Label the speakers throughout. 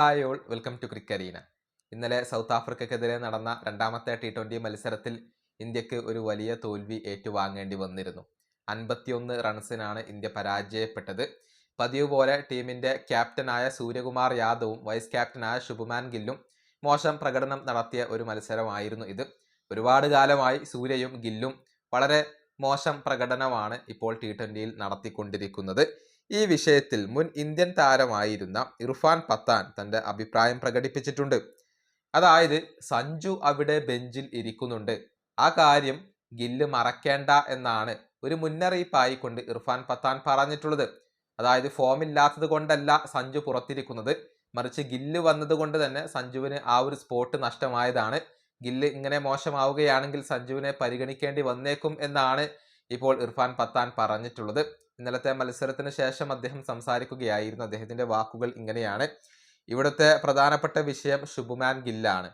Speaker 1: Hi all welcome to ക്രിക്കരീന ഇന്നലെ south ആഫ്രിക്കക്കെതിരെ നടന്ന രണ്ടാമത്തെ ടി ട്വന്റി മത്സരത്തിൽ ഇന്ത്യയ്ക്ക് ഒരു വലിയ തോൽവി ഏറ്റുവാങ്ങേണ്ടി വന്നിരുന്നു. അൻപത്തിയൊന്ന് റൺസിനാണ് ഇന്ത്യ പരാജയപ്പെട്ടത്. പതിവ് പോലെ ടീമിന്റെ ക്യാപ്റ്റനായ സൂര്യകുമാർ യാദവും വൈസ് ക്യാപ്റ്റനായ ശുഭമാൻ ഗില്ലും മോശം പ്രകടനം നടത്തിയ ഒരു മത്സരമായിരുന്നു ഇത്. ഒരുപാട് കാലമായി സൂര്യയും ഗില്ലും വളരെ മോശം പ്രകടനമാണ് ഇപ്പോൾ ടി ട്വന്റിയിൽ നടത്തിക്കൊണ്ടിരിക്കുന്നത്. ഈ വിഷയത്തിൽ മുൻ ഇന്ത്യൻ താരമായിരുന്ന ഇർഫാൻ പത്താൻ തന്റെ അഭിപ്രായം പ്രകടിപ്പിച്ചിട്ടുണ്ട്. അതായത് സഞ്ജു അവിടെ ബെഞ്ചിൽ ഇരിക്കുന്നുണ്ട്. ആ കാര്യം ഗില്ല് മറക്കേണ്ട എന്നാണ് ഒരു മുന്നറിയിപ്പായി കൊണ്ട് ഇർഫാൻ പത്താൻ പറഞ്ഞിട്ടുള്ളത്. അതായത് ഫോം ഇല്ലാത്തത് കൊണ്ടല്ല സഞ്ജു പുറത്തിരിക്കുന്നത്. മറിച്ച് ഗില്ല് വന്നത് കൊണ്ട് തന്നെ സഞ്ജുവിന് ആ ഒരു സ്പോട്ട് നഷ്ടമായതാണ്. ഗില്ല് ഇങ്ങനെ മോശമാവുകയാണെങ്കിൽ സഞ്ജുവിനെ പരിഗണിക്കേണ്ടി വന്നേക്കും എന്നാണ് ഇപ്പോൾ ഇർഫാൻ പത്താൻ പറഞ്ഞിട്ടുള്ളത്. ഇന്നലത്തെ മത്സരത്തിന് ശേഷം അദ്ദേഹം സംസാരിക്കുകയായിരുന്നു. അദ്ദേഹത്തിന്റെ വാക്കുകൾ ഇങ്ങനെയാണ്. ഇവിടുത്തെ പ്രധാനപ്പെട്ട വിഷയം ശുഭുമാൻ ഗില്ലാണ്.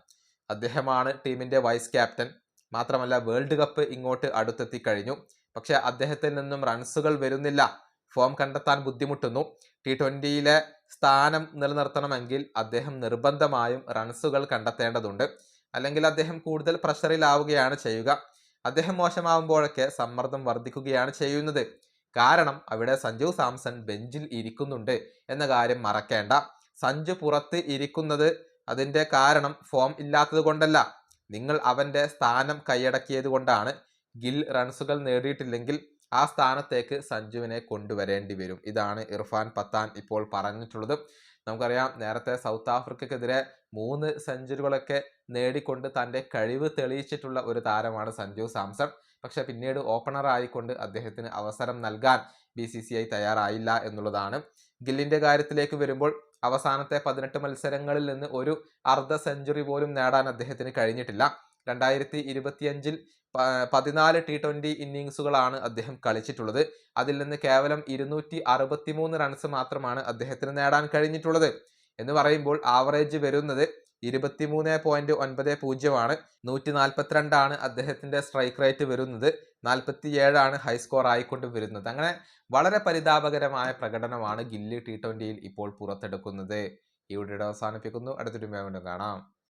Speaker 1: അദ്ദേഹമാണ് ടീമിന്റെ വൈസ് ക്യാപ്റ്റൻ. മാത്രമല്ല വേൾഡ് കപ്പ് ഇങ്ങോട്ട് അടുത്തെത്തി കഴിഞ്ഞു പക്ഷെ അദ്ദേഹത്തിൽ നിന്നും റൺസുകൾ വരുന്നില്ല. ഫോം കണ്ടെത്താൻ ബുദ്ധിമുട്ടുന്നു. ടി ട്വന്റിയിലെ സ്ഥാനം നിലനിർത്തണമെങ്കിൽ അദ്ദേഹം നിർബന്ധമായും റൺസുകൾ കണ്ടെത്തേണ്ടതുണ്ട്. അല്ലെങ്കിൽ അദ്ദേഹം കൂടുതൽ പ്രഷറിലാവുകയാണ് ചെയ്യുക. അദ്ദേഹം മോശമാവുമ്പോഴൊക്കെ സമ്മർദ്ദം വർദ്ധിക്കുകയാണ് ചെയ്യുന്നത്. കാരണം അവിടെ സഞ്ജു സാംസൺ ബെഞ്ചിൽ ഇരിക്കുന്നുണ്ട് എന്ന കാര്യം മറക്കേണ്ട. സഞ്ജു പുറത്ത് ഇരിക്കുന്നത് അതിന്റെ കാരണം ഫോം ഇല്ലാത്തത് കൊണ്ടല്ല. നിങ്ങൾ അവന്റെ സ്ഥാനം കൈയടക്കിയത് കൊണ്ടാണ്. ഗിൽ റൺസുകൾ നേടിയിട്ടില്ലെങ്കിൽ ആ സ്ഥാനത്തേക്ക് സഞ്ജുവിനെ കൊണ്ടുവരേണ്ടി വരും. ഇതാണ് ഇർഫാൻ പത്താൻ ഇപ്പോൾ പറഞ്ഞിട്ടുള്ളത്. നമുക്കറിയാം നേരത്തെ സൗത്ത് ആഫ്രിക്കക്കെതിരെ മൂന്ന് സെഞ്ചുറികളൊക്കെ നേടിക്കൊണ്ട് തന്റെ കഴിവ് തെളിയിച്ചിട്ടുള്ള ഒരു താരമാണ് സഞ്ജു സാംസൺ. പക്ഷെ പിന്നീട് ഓപ്പണർ ആയിക്കൊണ്ട് അദ്ദേഹത്തിന് അവസരം നൽകാൻ ബി സി സി ഐ തയ്യാറായില്ല എന്നുള്ളതാണ്. ഗില്ലിന്റെ കാര്യത്തിലേക്ക് വരുമ്പോൾ അവസാനത്തെ പതിനെട്ട് മത്സരങ്ങളിൽ നിന്ന് ഒരു അർദ്ധ സെഞ്ചുറി പോലും നേടാൻ അദ്ദേഹത്തിന് കഴിഞ്ഞിട്ടില്ല. രണ്ടായിരത്തി ഇരുപത്തിയഞ്ചിൽ പതിനാല് ടി ട്വന്റി ഇന്നിങ്സുകളാണ് അദ്ദേഹം കളിച്ചിട്ടുള്ളത്. അതിൽ നിന്ന് കേവലം ഇരുന്നൂറ്റി അറുപത്തിമൂന്ന് റൺസ് മാത്രമാണ് അദ്ദേഹത്തിന് നേടാൻ കഴിഞ്ഞിട്ടുള്ളത്. എന്ന് പറയുമ്പോൾ ആവറേജ് വരുന്നത് ഇരുപത്തിമൂന്ന് പോയിന്റ് ഒൻപത് പൂജ്യമാണ്. നൂറ്റി നാൽപ്പത്തിരണ്ടാണ് അദ്ദേഹത്തിന്റെ സ്ട്രൈക്ക് റേറ്റ് വരുന്നത്. നാൽപ്പത്തി ഏഴാണ് ഹൈ സ്കോർ ആയിക്കൊണ്ട് വരുന്നത്. അങ്ങനെ വളരെ പരിതാപകരമായ പ്രകടനമാണ് ഗില്ലി ടി ട്വന്റിയിൽ ഇപ്പോൾ പുറത്തെടുക്കുന്നത്. ഈ വീഡിയോ അവസാനിപ്പിക്കുന്നു. അടുത്തൊരു വീണ്ടും കാണാം.